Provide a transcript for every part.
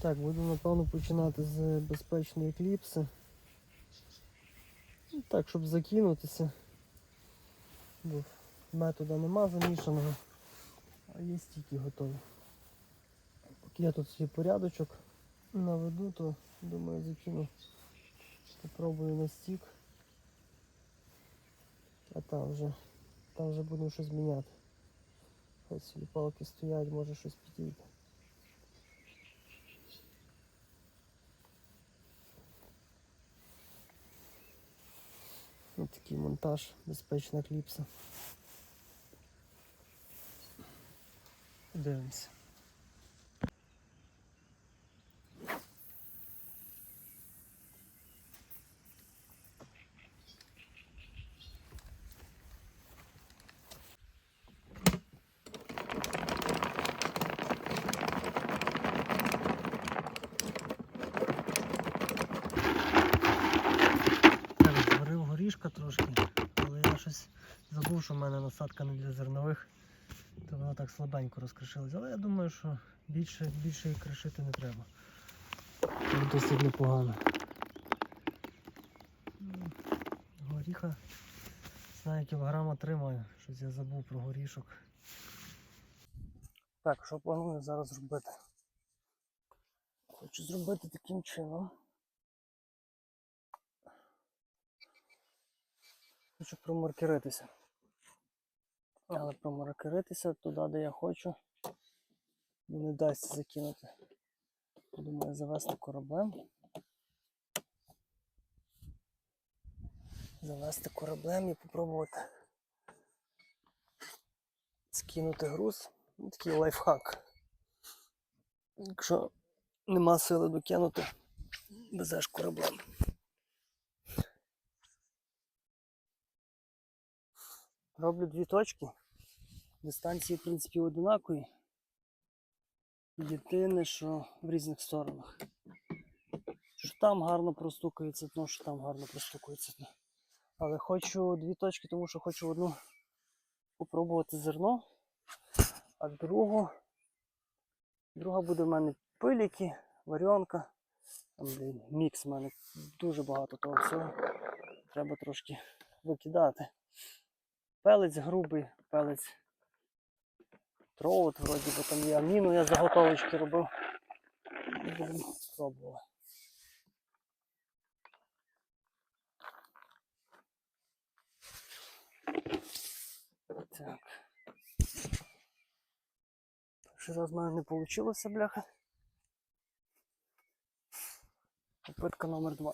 Так, буду напевно починати з безпечної кліпси. Ну, Так, щоб закинутися. Бо метода нема замішаного, а є стільки готові. Поки я тут свій порядочок наведу, то думаю закину. Попробую на стік. А там вже, там вже будемо щось міняти. Собі палки стоять, може щось підійде. Ось такий монтаж, безпечна кліпса. Дивимося. Так, зварив горішка трошки, але я щось забув, що в мене насадка не для зернових, то вона так слабенько розкришилась. Але я думаю, що більше, більше її кришити не треба. Досить непогано. Горіха, знаю, кілограма тримаю, щось я забув про горішок. Так, що планую зараз зробити? Хочу зробити таким чином. Хочу промаркеритися. Але промаркеритися туди, де я хочу, не дасть закинути. Думаю, завести кораблем. Завести кораблем і попробувати скинути груз. Ну, Такий лайфхак. Якщо нема сили докинути, везеш кораблем. Роблю дві точки. Дистанції, в принципі, одинакові. Єдине, що в різних сторонах. Що там гарно простукується дно, що там гарно простукується дно. Але хочу дві точки, тому що хочу одну попробувати зерно, а другу. Друга буде в мене пиліки, варіонка. Там мікс в мене дуже багато того всього. Треба трошки викидати. Пелець грубий, пелець троут, вроді би там є аміну, я заготовочки робив. І Будемо пробувати. Так. Перший раз в мене не вийшло, бляха. Попитка номер два.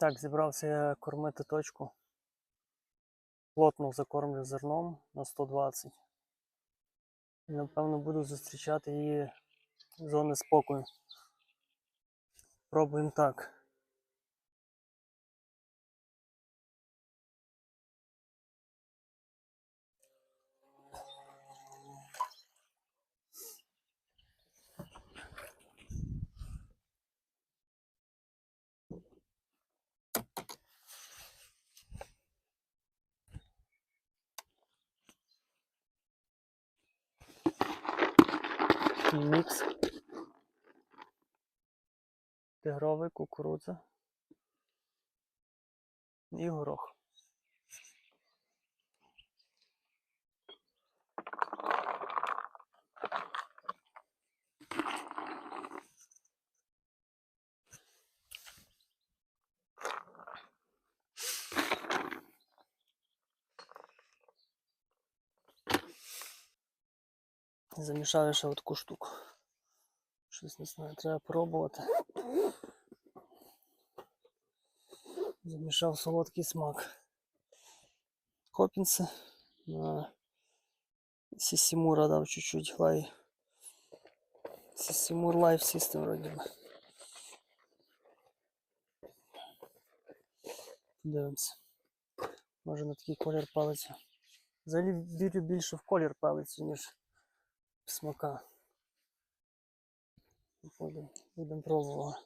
Так, зібрався я кормити точку. Плотно закормлю зерном на 120. І напевно буду зустрічати її зони спокою. Пробуємо так. Мікс. Тигровий, кукурудза. І горох. Замішав я ще от таку штуку. Щось не знаю, треба пробувати. Замішав солодкий смак. Хопінси на Сісімура дав чуть-чуть лай. Сісімур Life System вроді би. Подивимося. Може на такий колір палиться. Взагалі вірю більше в колір палиться, ніж в смака. Будемо, пробувати.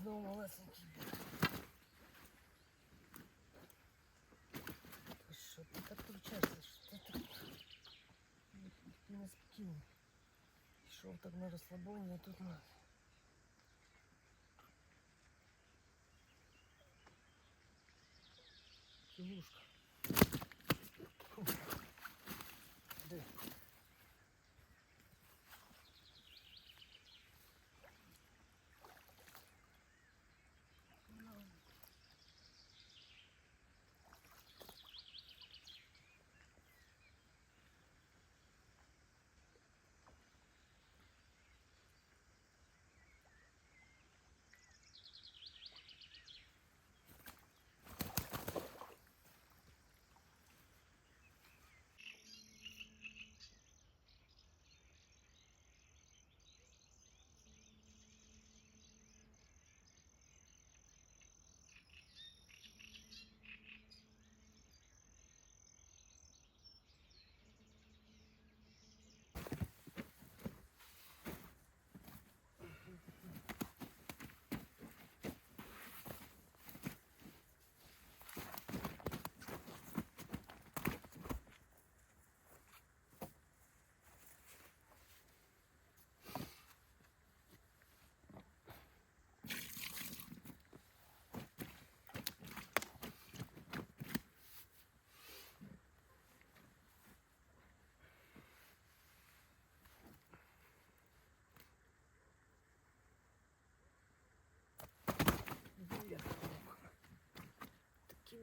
знову малесенький буде. Ти що, ти так кручаєшся, що ти так неспокійно. Пішов так на розслаблення, а тут на... Лужка.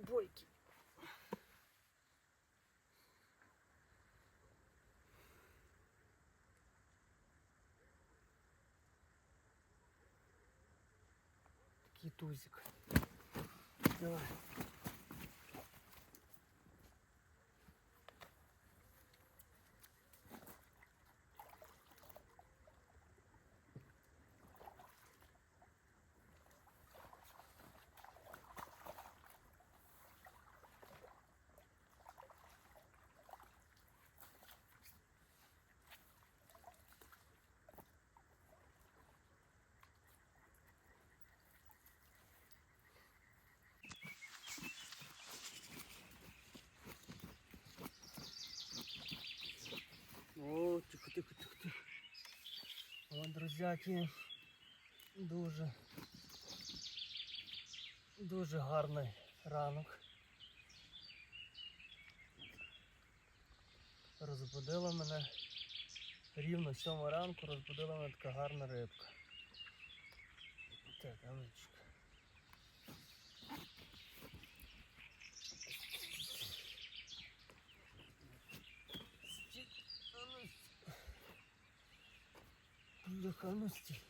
Бойки. Такий тузик. Давай. О, тихо, тихо, тихо, тихо. О, друзяки, дуже, дуже гарний ранок. Розбудила мене рівно сьома ранку, розбудила мене така гарна рибка. Так, Анечка. Бляха, ну стій.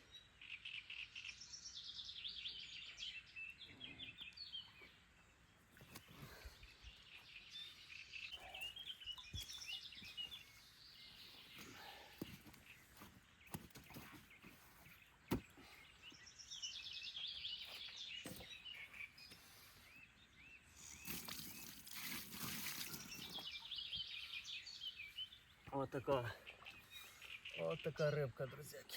Вот такая. Вот така рибка, друзяки.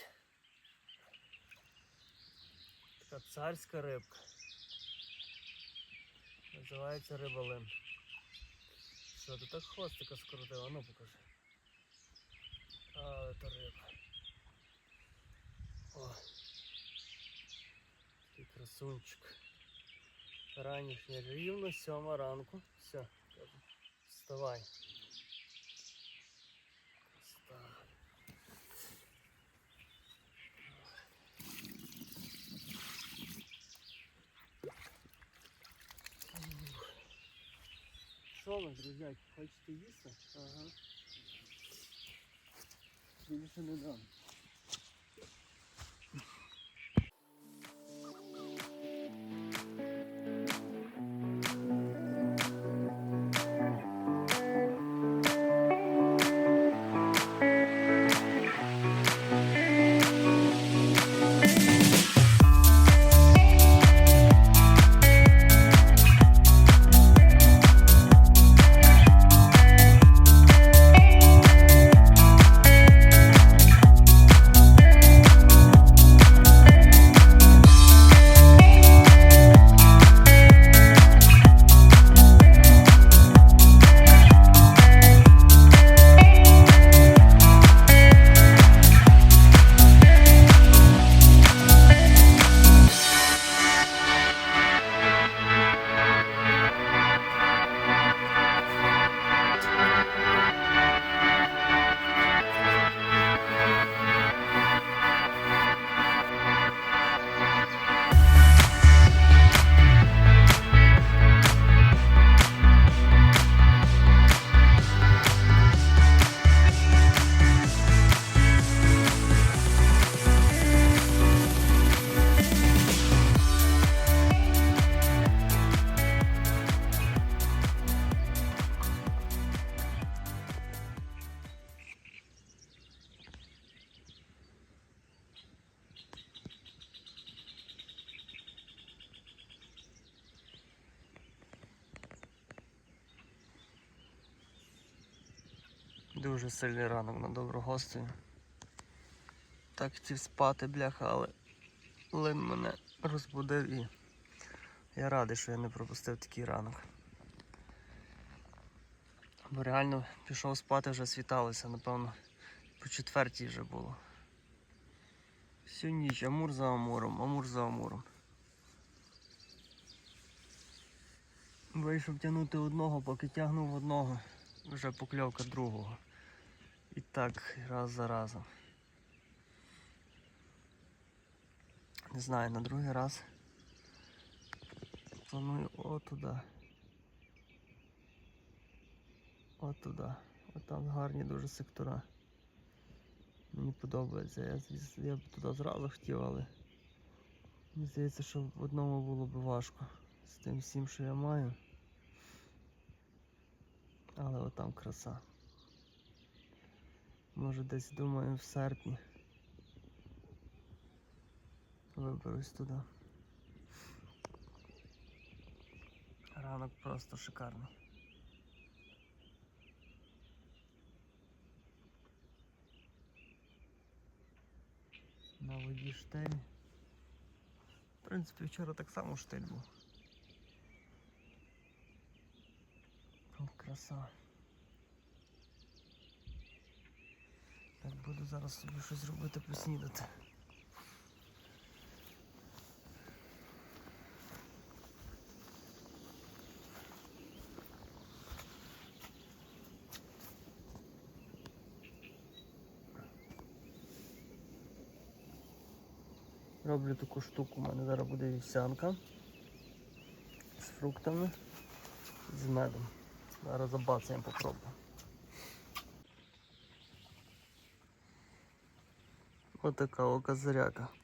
Така царська рибка. Називається рибалим. Що ти так хвостика скрутила? Ну покажи. Але то риба. О. Такий красунчик. Ранішня рівно сьома ранку. Все. Вставай. Що ви, друзяки, хочете їсти? Ага. Більше не дам. Дуже сильний ранок на добру гостю. Так хотів спати, бляха, але Лин мене розбудив і я радий, що я не пропустив такий ранок. Бо реально пішов спати, вже світалося, напевно, по четвертій вже було. Всю ніч амур за амуром, амур за амуром. Вийшов тягнути одного, поки тягнув одного, вже покльовка другого. І так раз за разом. Не знаю, на другий раз планую отуди. От туди. От там гарні дуже сектора. Мені подобається. Я, я б туди зразу хотів, але мені здається, що в одному було б важко з тим всім, що я маю. Але от там краса. Може десь думаю в серпні. Виберусь туди. Ранок просто шикарний. На воді штиль. В принципі, вчора так само штиль був. О, краса. Так буду зараз собі щось робити поснідати. Роблю таку штуку, у мене зараз буде вівсянка з фруктами, з медом. Зараз забацаємо попробуємо. Ось така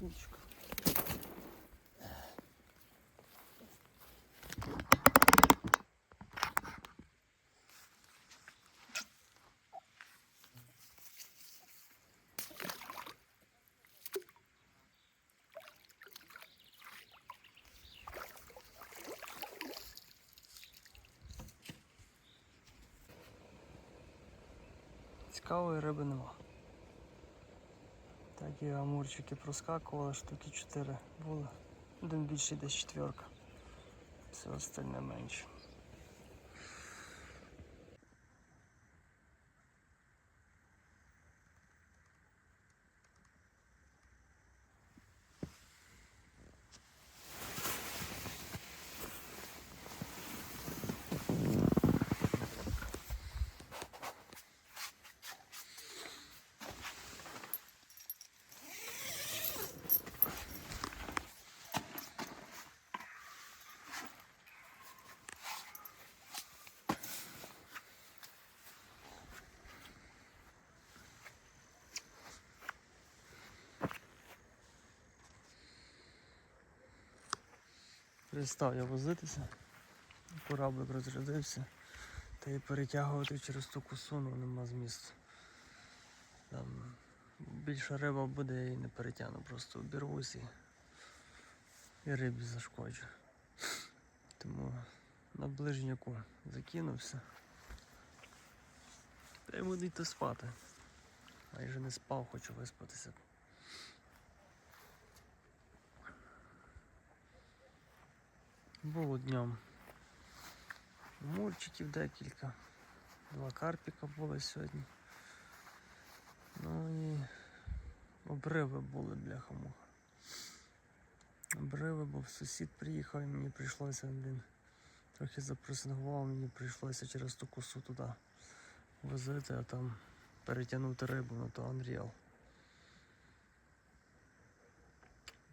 Нічка. Цікавої риби нема. Так і амурчики проскакували, штуки 4 були. Один більший десь четверка. Все остальне менше. Перестав я возитися, кораблик розрядився, та й перетягувати через ту косу ну, нема змісту. Там більше риба буде, я її не перетягну, просто обірвусь і, і рибі зашкоджу. Тому на ближняку закинувся. Та й буду йти спати. Майже не спав, хочу виспатися. Було днем. Мурчиків декілька. Два карпіка були сьогодні. Ну і обриви були бляха муха. Обриви, бо сусід приїхав і мені прийшлося він трохи запресингував, мені прийшлося через ту косу туди возити, а там перетягнути рибу на то Unreal.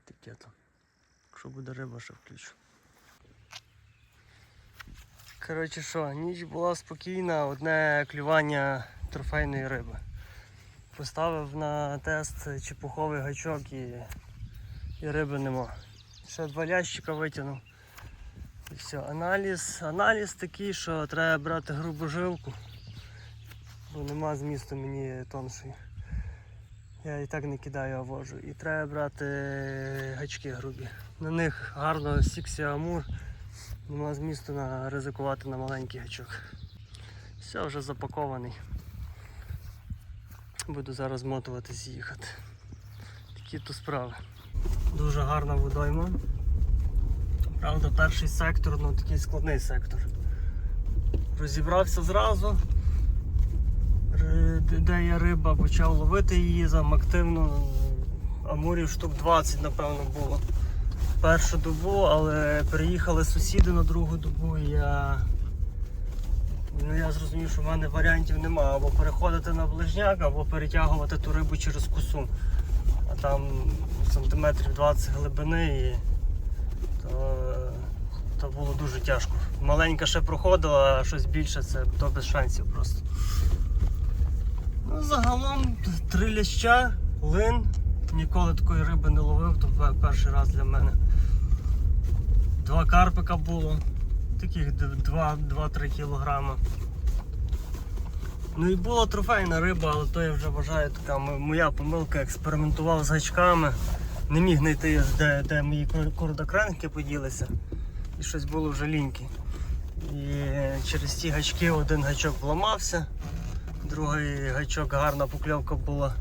Таке то. Якщо буде риба, ще включу. Коротше що, ніч була спокійна, одне клювання трофейної риби. Поставив на тест чепуховий гачок і, і риби нема. Ще два лящика витягнув. І все. Аналіз, аналіз такий, що треба брати грубу жилку, бо нема змісту мені тоншої. Я і так не кидаю, а вожу. І треба брати гачки грубі. На них гарно сіксі амур. Нема змісту на ризикувати на маленький гачок. Все, вже запакований. Буду зараз змотуватись і їхати. Такі то справи. Дуже гарна водойма. Правда, перший сектор, ну такий складний сектор. Розібрався зразу, де- є риба, почав ловити її там активно. Амурів штук 20, напевно, було першу добу, але приїхали сусіди на другу добу і я. Ну, я зрозумів, що в мене варіантів немає. Або переходити на ближняк, або перетягувати ту рибу через косу. А там сантиметрів 20 глибини і то, то було дуже тяжко. Маленька ще проходила, а щось більше це то без шансів просто. Ну, загалом три ляща, лин. Ніколи такої риби не ловив, то перший раз для мене. Два карпика було, таких 2-3 кілограма. Ну і була трофейна риба, але то я вже вважаю така моя помилка, експериментував з гачками. Не міг знайти, де, де мої кор- кордокренки поділися. І щось було вже ліньки. І через ті гачки один гачок вламався, другий гачок гарна покльовка була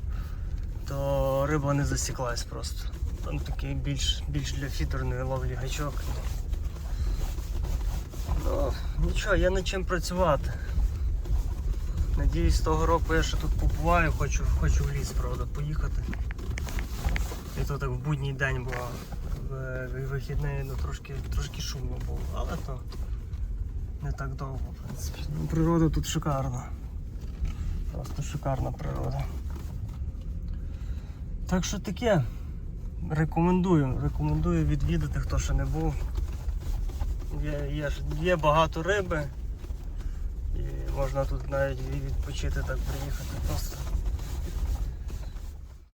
то риба не засіклась просто. Там такий більш, більш для фідерної ловлі гачок. Ну, нічого, є над чим працювати. Надіюсь, того року я ще тут побуваю, хочу, хочу в ліс, правда, поїхати. І то так в будній день було. В, в вихідний ну, трошки, трошки шумно було, але то не так довго, в принципі. Ну, природа тут шикарна. Просто шикарна природа. Так що таке. Рекомендую, рекомендую відвідати, хто ще не був. Є, є, є багато риби. І можна тут навіть відпочити так приїхати. Просто